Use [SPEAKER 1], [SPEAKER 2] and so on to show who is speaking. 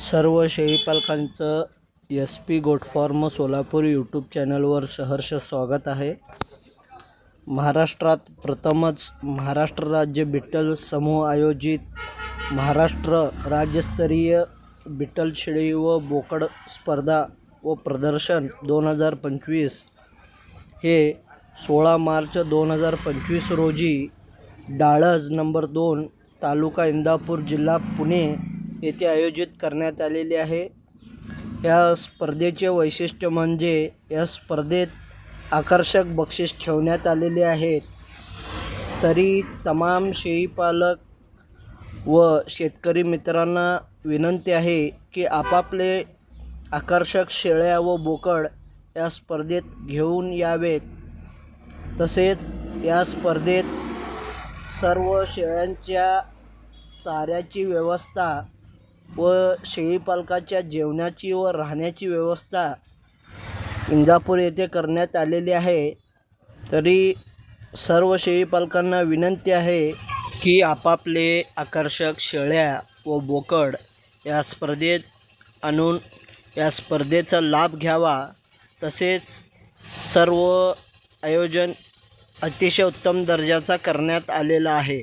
[SPEAKER 1] सर्व शेळीपालकांचं S P goat farm Solapur YouTube चॅनलवर सहर्ष स्वागत आहे. महाराष्ट्रात प्रथमच महाराष्ट्र राज्य बिट्टल समूह आयोजित महाराष्ट्र राज्यस्तरीय बिट्टल शेळी व बोकड स्पर्धा व प्रदर्शन दोन हजार पंचवीस हे सोळा मार्च दोन हजार पंचवीस रोजी डाळज नंबर दोन तालुका इंदापूर जिल्हा पुणे येथे आयोजित करण्यात आलेले आहे. या स्पर्धेचे वैशिष्ट्य म्हणजे या स्पर्धेत आकर्षक बक्षीस ठेवण्यात आलेले आहेत. तरी तमाम शेळीपालक व शेतकरी मित्रांना विनंती आहे की आपापले आकर्षक शेळ्या व बोकड या स्पर्धेत घेऊन यावेत. तसेच या स्पर्धेत सर्व शेळ्यांच्या चाऱ्याची व्यवस्था व शेळीपालकाच्या जेवणाची व राहण्याची व्यवस्था इंदापूर येथे करण्यात आलेली आहे. तरी सर्व शेळीपालकांना विनंती आहे की आपापले आकर्षक शेळ्या व बोकड या स्पर्धेत आणून या स्पर्धेचा लाभ घ्यावा. तसेच सर्व आयोजन अतिशय उत्तम दर्जाचा करण्यात आलेला आहे.